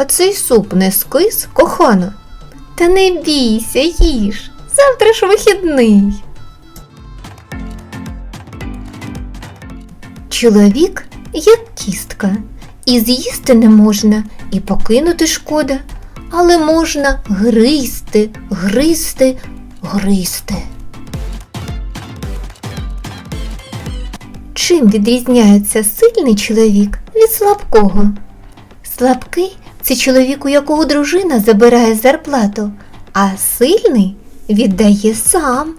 А цей суп не скис, кохана? Та не бійся, їж. Завтра ж вихідний. Чоловік як кістка, і з'їсти не можна, і покинути шкода, але можна гризти, гризти, гризти. Чим відрізняється сильний чоловік від слабкого? Слабкий це чоловік, у якого дружина забирає зарплату, а сильний віддає сам.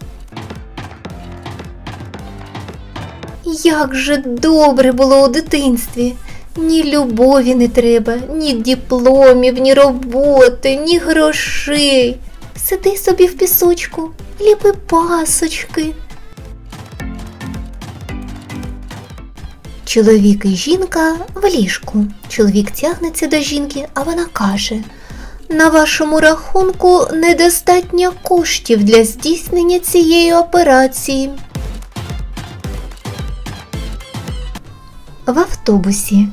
Як же добре було у дитинстві. Ні любові не треба, ні дипломів, ні роботи, ні грошей. Сиди собі в пісочку, ліпи пасочки. Чоловік і жінка в ліжку. Чоловік тягнеться до жінки, а вона каже: На вашому рахунку недостатньо коштів для здійснення цієї операції. В автобусі.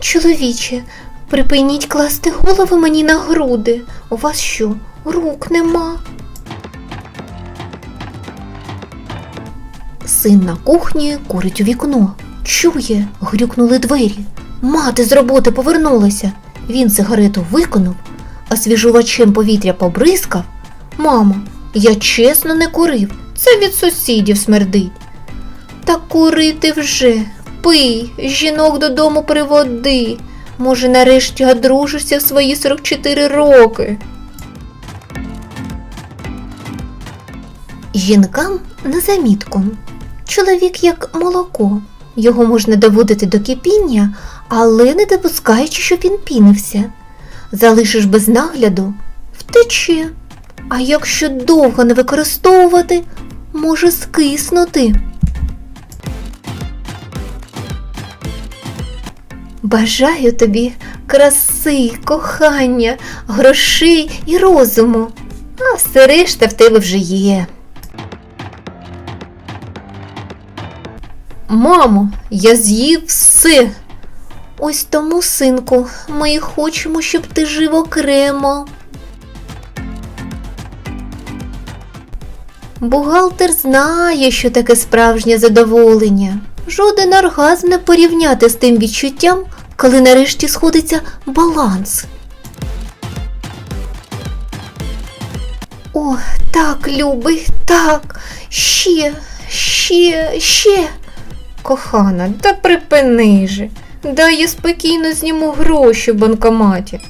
Чоловіче, припиніть класти голову мені на груди. У вас що, рук нема? Син на кухні курить у вікно. Чує, грюкнули двері. Мати з роботи повернулася. Він сигарету виконав, освіжувачем повітря побризкав. Мамо, я чесно не курив, це від сусідів смердить. Та курити вже, пий, жінок додому приводи. Може, нарешті одружишся в свої 44 роки. Жінкам на замітку. Чоловік як молоко. Його можна доводити до кипіння, але не допускаючи, щоб він пінився. Залишиш без нагляду, втече. А якщо довго не використовувати, може скиснути. Бажаю тобі краси, кохання, грошей і розуму, а все решта в тебе вже є. Мамо, я з'їв все. Ось тому, синку, ми хочемо, щоб ти жив окремо. Бухгалтер знає, що таке справжнє задоволення. Жоден оргазм не порівняти з тим відчуттям, коли нарешті сходиться баланс. О, так, любий, так, ще, ще, ще. Кохана, та припини же. Дай я спокійно зніму гроші в банкоматі.